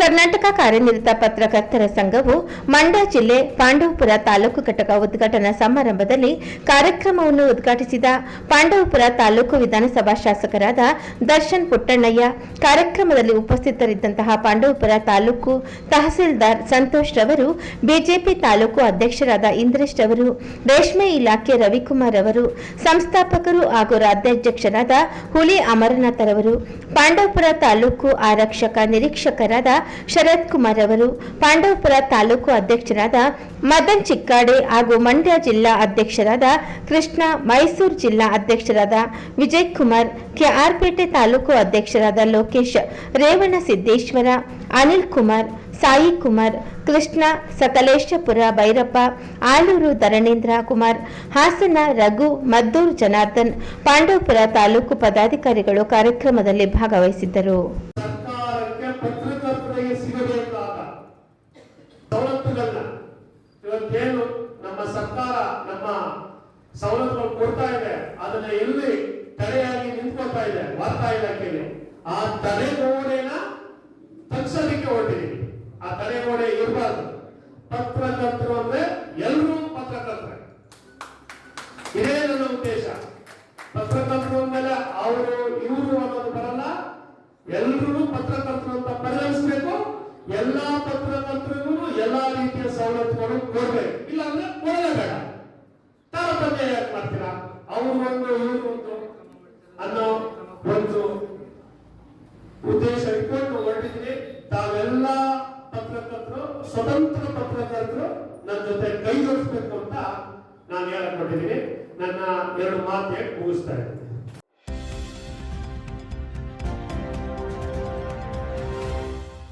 ಕರ್ನಾಟಕ ಕಾರ್ಯನಿರತ ಪತ್ರಕರ್ತರ ಸಂಘವು ಮಂಡ್ಯ ಜಿಲ್ಲೆ ಪಾಂಡವಪುರ ತಾಲೂಕು ಘಟಕ ಉದ್ಘಾಟನಾ ಸಮಾರಂಭದಲ್ಲಿ ಕಾರ್ಯಕ್ರಮವನ್ನು ಉದ್ಘಾಟಿಸಿದ ಪಾಂಡವಪುರ ತಾಲೂಕು ವಿಧಾನಸಭಾ ಶಾಸಕರಾದ ದರ್ಶನ್ ಪುಟ್ಟಣ್ಣಯ್ಯ, ಕಾರ್ಯಕ್ರಮದಲ್ಲಿ ಉಪಸ್ಥಿತರಿದ್ದಂತಹ ಪಾಂಡವಪುರ ತಾಲೂಕು ತಹಸೀಲ್ದಾರ್ ಸಂತೋಷ್ ರವರು, ಬಿಜೆಪಿ ತಾಲೂಕು ಅಧ್ಯಕ್ಷರಾದ ಇಂದ್ರೇಶ್ ರವರು, ರೇಷ್ಮೆ ಇಲಾಖೆ ರವಿಕುಮಾರ್ ಅವರು ಸಂಸ್ಥಾಪಕರು ಹಾಗೂ ರಾಜ್ಯಾಧ್ಯಕ್ಷರಾದ ಹುಲಿ ಅಮರನಾಥರವರು ಪಾಂಡವಪುರ ತಾಲೂಕು ಆರಕ್ಷಕ ನಿರೀಕ್ಷಕರಾದ ಶರತ್ ಕುಮಾರ್ ಅವರು ಪಾಂಡವಪುರ ತಾಲೂಕು ಅಧ್ಯಕ್ಷರಾದ ಮದನ್ ಚಿಕ್ಕಾಡೆ ಹಾಗೂ ಮಂಡ್ಯ ಜಿಲ್ಲಾ ಅಧ್ಯಕ್ಷರಾದ ಕೃಷ್ಣ, ಮೈಸೂರು ಜಿಲ್ಲಾ ಅಧ್ಯಕ್ಷರಾದ ವಿಜಯ್ ಕುಮಾರ್ ಕೆಆರ್ಪೇಟೆ ತಾಲೂಕು ಅಧ್ಯಕ್ಷರಾದ ಲೋಕೇಶ್ ರೇವಣ ಸಿದ್ದೇಶ್ವರ ಅನಿಲ್ ಕುಮಾರ್ ಸಾಯಿ ಕುಮಾರ್ ಕೃಷ್ಣ, ಸಕಲೇಶಪುರ ಭೈರಪ್ಪ, ಆಲೂರು ಧರಣೇಂದ್ರ ಕುಮಾರ್, ಹಾಸನ ರಘು, ಮದ್ದೂರು ಜನಾರ್ದನ್, ಪಾಂಡವಪುರ ತಾಲೂಕು ಪದಾಧಿಕಾರಿಗಳು ಕಾರ್ಯಕ್ರಮದಲ್ಲಿ ಭಾಗವಹಿಸಿದ್ದರು. ಇವತ್ತೇನು ನಮ್ಮ ಸರ್ಕಾರ, ನಮ್ಮ ಸವಲತ್ತುಗಳು ಕೊಡ್ತಾ ಇದೆ, ಅದನ್ನ ಎಲ್ಲಿ ತಡೆಯಾಗಿ ನಿಂತ್ಕೊಳ್ತಾ ಇದೆ, ವಾರ್ತಾ ಇಲಾಖೆಯಲ್ಲಿ ಆ ತಡೆಗೋಡೆನ ತಗ್ಸೋದಿಕ್ಕೆ ಹೊರಟಿದ್ದೀವಿ ಆ ತಡೆಗೋಡೆ ಇರಬಾರ್ದು. ಪತ್ರಕರ್ತರು ಅಂದ್ರೆ ಎಲ್ಲರೂ ಪತ್ರಕರ್ತರೆ. ಇದೇ ನನ್ನ ಉದ್ದೇಶ. ಪತ್ರಕರ್ತರು ಅಂದ್ಮೇಲೆ ಅವರು, ಇವರು ಅನ್ನೋದು ಬರಲ್ಲ. ಎಲ್ಲರೂ ಪತ್ರಕರ್ತರು ಅಂತ ಪರಿಗಣಿಸಬೇಕು. ಎಲ್ಲಾ ಪತ್ರಕರ್ತರಿಗೂ ಎಲ್ಲಾ ರೀತಿಯ ಸವಲತ್ತುಗಳು ಕೊಡ್ಬೇಕು. ಇಲ್ಲ ಅಂದ್ರೆ ಕೊಡಲೇಬೇಡ. ತಾರತಮ್ಯ ಯಾಕೆ ಮಾಡ್ತೀರಾ? ಅವ್ರು ಒಂದು, ಇವ್ರು ಒಂದು ಅನ್ನೋ ಒಂದು ಉದ್ದೇಶ ಇಟ್ಕೊಂಡು ಹೊರಟಿದ್ರಿ ತಾವೆಲ್ಲ ಪತ್ರಕರ್ತರು, ಸ್ವತಂತ್ರ ಪತ್ರಕರ್ತರು ನನ್ನ ಜೊತೆ ಕೈ ಜೋಡಿಸ್ಬೇಕು ಅಂತ ನಾನು ಹೇಳಕ್ ನನ್ನ ಎರಡು ಮಾತು ಮುಗಿಸ್ತಾ ಇದ್ದೀನಿ.